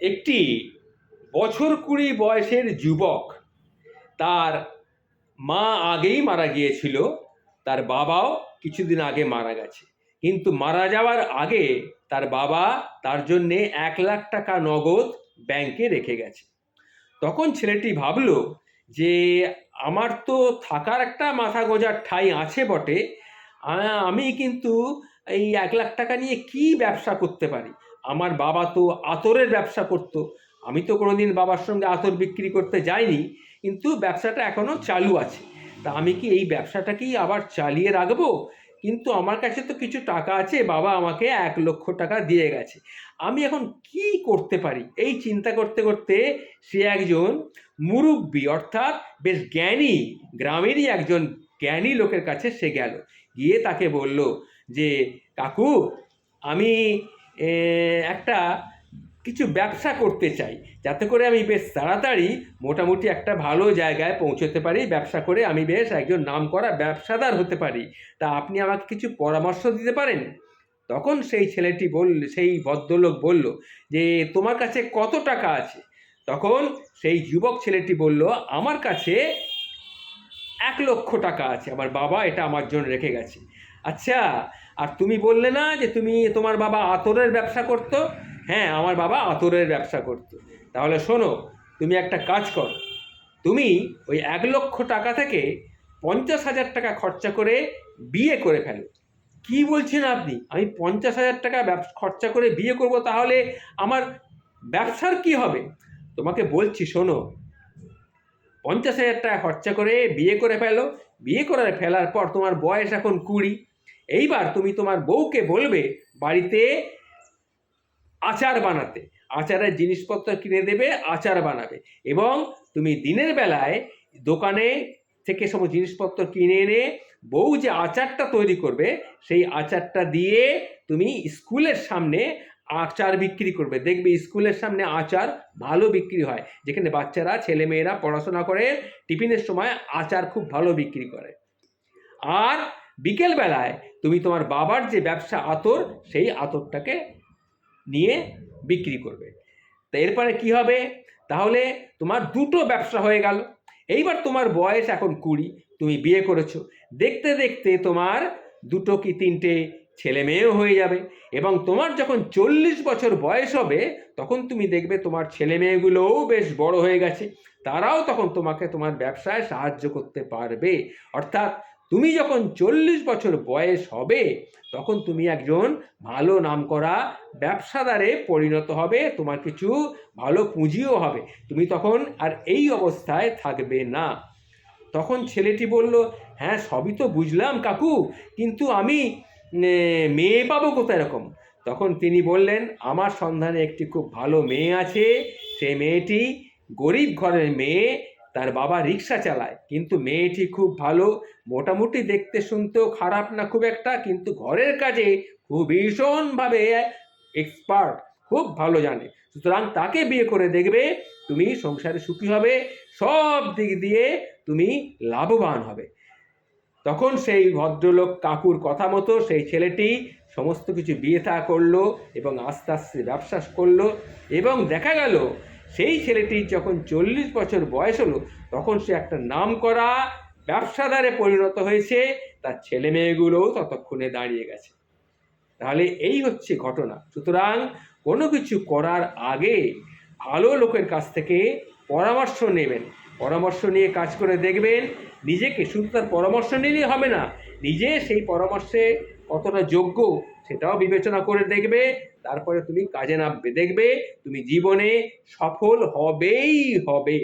একটি বছর কুড়ি বয়সের যুবক, তার মা আগেই মারা গিয়েছিল, তার বাবাও কিছুদিন আগে মারা গেছে। কিন্তু মারা যাওয়ার আগে তার বাবা তার জন্যে এক লাখ টাকা নগদ ব্যাংকে রেখে গেছে। তখন ছেলেটি ভাবলো যে, আমার তো থাকার একটা মাথা গোজার ঠাঁই আছে বটে। আমি কিন্তু এই এক লাখ টাকা নিয়ে কি ব্যবসা করতে পারি? আমার বাবা তো আতরের ব্যবসা করতো। আমি তো কোনোদিন বাবার সঙ্গে আতর বিক্রি করতে যাইনি, কিন্তু ব্যবসাটা এখনও চালু আছে। তা আমি কি এই ব্যবসাটাকেই আবার চালিয়ে রাখব? কিন্তু আমার কাছে তো কিছু টাকা আছে, বাবা আমাকে এক লক্ষ টাকা দিয়ে গেছে। আমি এখন কি করতে পারি? এই চিন্তা করতে করতে সে একজন মুরব্বী, অর্থাৎ বেশ জ্ঞানী, গ্রামেরই একজন জ্ঞানী লোকের কাছে সে গেল। গিয়ে তাকে বলল যে, কাকু, আমি একটা কিছু ব্যবসা করতে চাই। যাতে করে আমি বেশ তাড়াতাড়ি মোটামুটি একটা ভালো জায়গায় পৌঁছতে পারি, ব্যবসা করে আমি বেশ একজন নামকরা ব্যবসাদার হতে পারি। তা আপনি আমাকে কিছু পরামর্শ দিতে পারেন? তখন সেই ছেলেটি বলল সেই ভদ্রলোক বলল, যে, তোমার কাছে কত টাকা আছে? তখন সেই যুবক ছেলেটি বলল, আমার কাছে এক লক্ষ টাকা আছে, আমার বাবা এটা আমার জন্য রেখে গেছে। আচ্ছা আর তুমি বললে না যে তুমি তোমার বাবা আতরের ব্যবসা করতো। হ্যাঁ আমার বাবা আতরের ব্যবসা করতো। তাহলে শোনো, তুমি একটা কাজ করো। তুমি ওই এক লক্ষ টাকা থেকে পঞ্চাশ হাজার টাকা খরচা করে বিয়ে করে ফেলো। কি বলছেন আপনি? আমি পঞ্চাশ হাজার টাকা খরচা করে বিয়ে করব তাহলে আমার ব্যবসার কি হবে? তোমাকে বলছি, শোনো। পঞ্চাশ হাজার টাকা খরচা করে বিয়ে করে ফেলো। বিয়ে করে ফেলার পর তোমার বয়স এখন কুড়ি। এইবার তুমি তোমার বউকে বলবে বাড়িতে আচার বানাতে। আচারের জিনিসপত্র কিনে দেবে, আচার বানাবে। এবং তুমি দিনের বেলায় দোকানে থেকে সব জিনিসপত্র কিনে এনে বউ যে আচারটা তৈরি করবে, সেই আচারটা দিয়ে তুমি স্কুলের সামনে আচার বিক্রি করবে। দেখবে স্কুলের সামনে আচার ভালো বিক্রি হয়। যেখানে বাচ্চারা, ছেলেমেয়েরা পড়াশোনা করে, টিফিনের সময় আচার খুব ভালো বিক্রি করে। আর বিকেল বেলায় তুমি তোমার বাবার যে ব্যবসা আতর, সেই আতরটাকে নিয়ে বিক্রি করবে। তা এরপরে কি হবে? তাহলে তোমার দুটো ব্যবসা হয়ে গেল। এইবার তোমার বয়স এখন কুড়ি, তুমি বিয়ে করেছ। দেখতে দেখতে তোমার দুটো কি তিনটে ছেলে মেয়েও হয়ে যাবে এবং তোমার যখন চল্লিশ বছর বয়স হবে, তখন তুমি দেখবে তোমার ছেলে মেয়েগুলোও বেশ বড় হয়ে গেছে। তারাও তখন তোমাকে তোমার ব্যবসায় সাহায্য করতে পারবে। অর্থাৎ তুমি যখন চল্লিশ বছর বয়স হবে, তখন তুমি একজন ভালো নামকরা ব্যবসাদারে পরিণত হবে, তোমার কিছু ভালো পুঁজিও হবে। তুমি তখন আর এই অবস্থায় থাকবে না। তখন ছেলেটি বলল হ্যাঁ সবই তো বুঝলাম কাকু, কিন্তু আমি মেয়ে পাবো কোথায় এরকম? তখন তিনি বললেন, আমার সন্ধানে একটি খুব ভালো মেয়ে আছে, সে মেয়েটি গরিব ঘরের মেয়ে তার বাবা রিক্সা চালায়। কিন্তু মেয়েটি খুব ভালো, মোটামুটি দেখতে শুনতেও খারাপ না খুব একটা, কিন্তু ঘরের কাজে খুব ভীষণভাবে এক্সপার্ট খুব ভালো জানে। সুতরাং তাকে বিয়ে করে দেখবে, তুমি সংসারে সুখী হবে, সব দিক দিয়ে তুমি লাভবান হবে। তখন সেই ভদ্রলোক কাকুর কথা মতো সেই ছেলেটি সমস্ত কিছু বিয়ে থা করল এবং আস্তে আস্তে ব্যবসা করল এবং দেখা গেল সেই ছেলেটি যখন চল্লিশ বছর বয়স হলো, তখন সে একটা নাম করা ব্যবসাদারে পরিণত হয়েছে। তার ছেলে মেয়েগুলোও ততক্ষণে দাঁড়িয়ে গেছে। তাহলে এই হচ্ছে ঘটনা। সুতরাং কোনো কিছু করার আগে ভালো লোকের কাছ থেকে পরামর্শ নেবেন। পরামর্শ নিয়ে কাজ করে দেখবেন, নিজেকে শুধু তার পরামর্শ নিলেই হবে না, নিজে সেই পরামর্শে কতটা যোগ্য সেটাও বিবেচনা করে দেখবে তারপরে তুমি কাজে নামবে। দেখবে তুমি জীবনে সফল হবেই হবে।